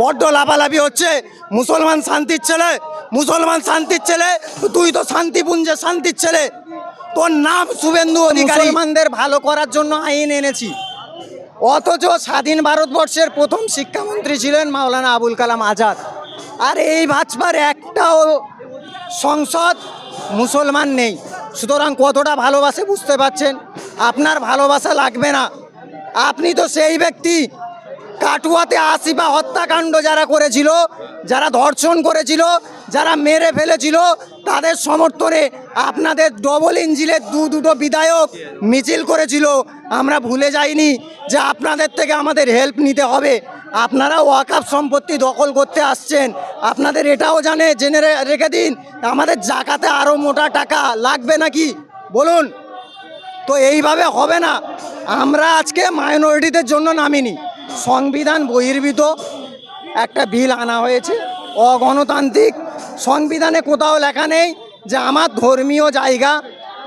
বড্ড লাভালাভি হচ্ছে। মুসলমান শান্তির ছেলে মুসলমান শান্তির ছেলে তুই তো শান্তিপুঞ্জে শান্তির ছেলে। তোর নাম শুভেন্দু অধিকারী। মুসলমানদের ভালো করার জন্য আইন এনেছি। অথচ স্বাধীন ভারতবর্ষের প্রথম শিক্ষামন্ত্রী ছিলেন মাওলানা আবুল কালাম আজাদ। আর এই ভাজপার একটাও সংসদ মুসলমান নেই। সুতরাং কতটা ভালোবাসে বুঝতে পারছেন? আপনার ভালোবাসা লাগবে না। আপনি তো সেই ব্যক্তি কাটুয়াতে আসিবা হত্যাকাণ্ড যারা করেছিল, যারা ধর্ষণ করেছিল, যারা মেরে ফেলেছিল, তাদের সমর্থনে আপনাদের ডবল ইঞ্জিলের দু দুটো বিধায়ক মিছিল করেছিল। আমরা ভুলে যাইনি যে আপনাদের থেকে আমাদের হেল্প নিতে হবে। আপনারা ওয়াকাপ সম্পত্তি দখল করতে আসছেন। আপনাদের এটাও জানে, জেনে রেখে দিন। আমাদের জাকাতে আরও মোটা টাকা লাগবে নাকি? বলুন। তো এইভাবে হবে না। আমরা আজকে মাইনরিটিদের জন্য নামিনি। সংবিধান বহির্ভূত একটা বিল আনা হয়েছে, অগণতান্ত্রিক। সংবিধানে কোথাও লেখা নেই যে আমার ধর্মীয় জায়গা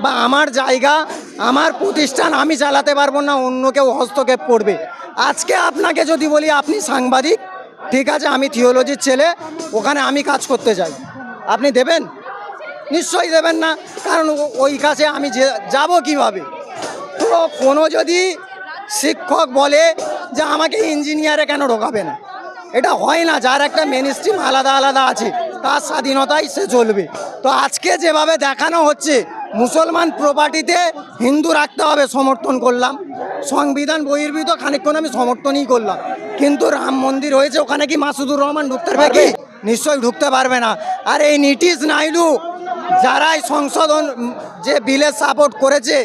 বা আমার জায়গা, আমার প্রতিষ্ঠান আমি চালাতে পারব না, অন্য কেউ হস্তক্ষেপ করবে। আজকে আপনাকে যদি বলি, আপনি সাংবাদিক, ঠিক আছে, আমি থিওলজির ছেলে, ওখানে আমি কাজ করতে চাই আপনি দেবেন? নিশ্চয়ই দেবেন না, কারণ ওই কাছে আমি যাব কীভাবে? তো কোনো যদি শিক্ষক বলে যে আমাকে ইঞ্জিনিয়ারে কেন ঢোকাবে না? এটা হয় না যার একটা মেন স্ট্রিম আলাদা আলাদা আছে তার স্বাধীনতাই সে চলবে। তো আজকে যেভাবে দেখানো হচ্ছে মুসলমান প্রপার্টিতে হিন্দু রাখতে হবে সমর্থন করলাম সংবিধান বহির্ভূত খানিকক্ষণ আমি সমর্থনই করলাম কিন্তু রাম মন্দির হয়েছে ওখানে কি মাসুদুর রহমান ঢুকতে পারবে? নিশ্চয়ই ঢুকতে পারবে না। আর এই নীতিশ নাইডু যারাই সংশোধন যে বিলের সাপোর্ট করেছে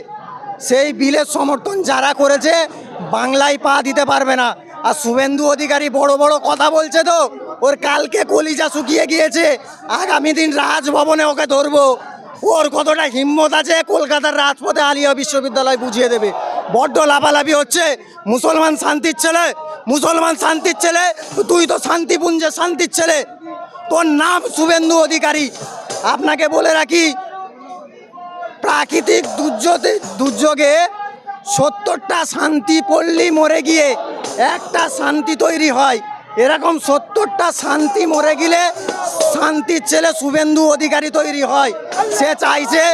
সেই বিলের সমর্থন যারা করেছে, বাংলায় পা দিতে পারবে না। আর শুভেন্দু অধিকারী বড় বড় কথা বলছে তো, ওর কালকে কলিজা শুকিয়ে গিয়েছে। আগামী দিন রাজভবনে ওকে ধরবো। ওর কতটা হিম্মত আছে, কলকাতার রাজপথে আলিয়া বিশ্ববিদ্যালয় বুঝিয়ে দেবে। বড্ড লাভালাভি হচ্ছে। মুসলমান শান্তির ছেলে, মুসলমান শান্তির ছেলে, তুই তো শান্তিপুঞ্জে শান্তির ছেলে। তোর নাম শুভেন্দু অধিকারী। আপনাকে বলে রাখি প্রাকৃতিক দুর্যোগে দুর্যোগে সত্তরটা শান্তি পল্লী মরে গিয়ে একটা শান্তি তৈরি হয়। এরকম সত্তরটা শান্তি মরে গেলে শান্তির ছেলে শুভেন্দু অধিকারী তৈরি হয়। সে চাইছে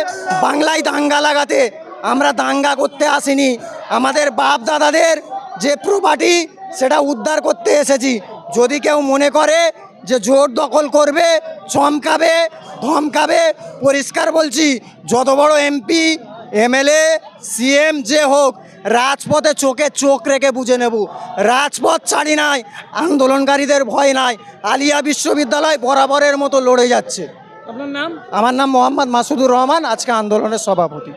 বাংলায় দাঙ্গা লাগাতে। আমরা দাঙ্গা করতে আসিনি। আমাদের বাপ দাদাদের যে প্রপার্টি, সেটা উদ্ধার করতে এসেছি। যদি কেউ মনে করে যে জোর দখল করবে, চমকাবে ধমকাবে পরিষ্কার বলছি যত বড় এমপি এমএলএ সিএম যে হোক রাজপথে চোখে চোখ রেখে বুঝে নেব। রাজপথ ছাড়ি নাই আন্দোলনকারীদের ভয় নাই আলিয়া বিশ্ববিদ্যালয় বরাবরের মতো লড়ে যাচ্ছে। আপনার নাম? আমার নাম মোহাম্মদ মাসুদুর রহমান আজকে আন্দোলনের সভাপতি।